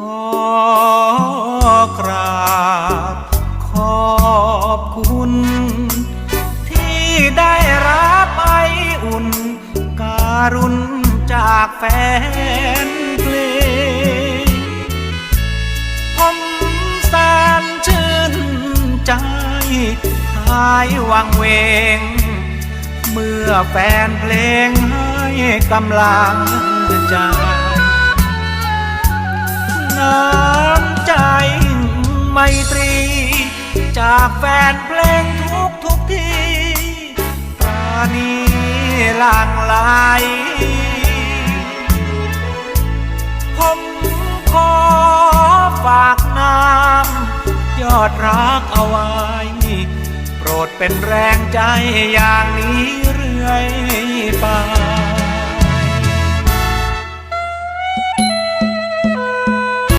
ขอกราบขอบคุณ ที่ได้รับไออุ่น การุณจากแฟนเพลงผมแสนชื่นใจหายวังเวง เมื่อแฟนเพลงให้กำลังใจ จากแฟนเพลงทุกทุกที่ปราณีหลั่งลายผมขอฝากน้ำยอดรักเอาไว้ โปรดเป็นแรงใจอย่างนี้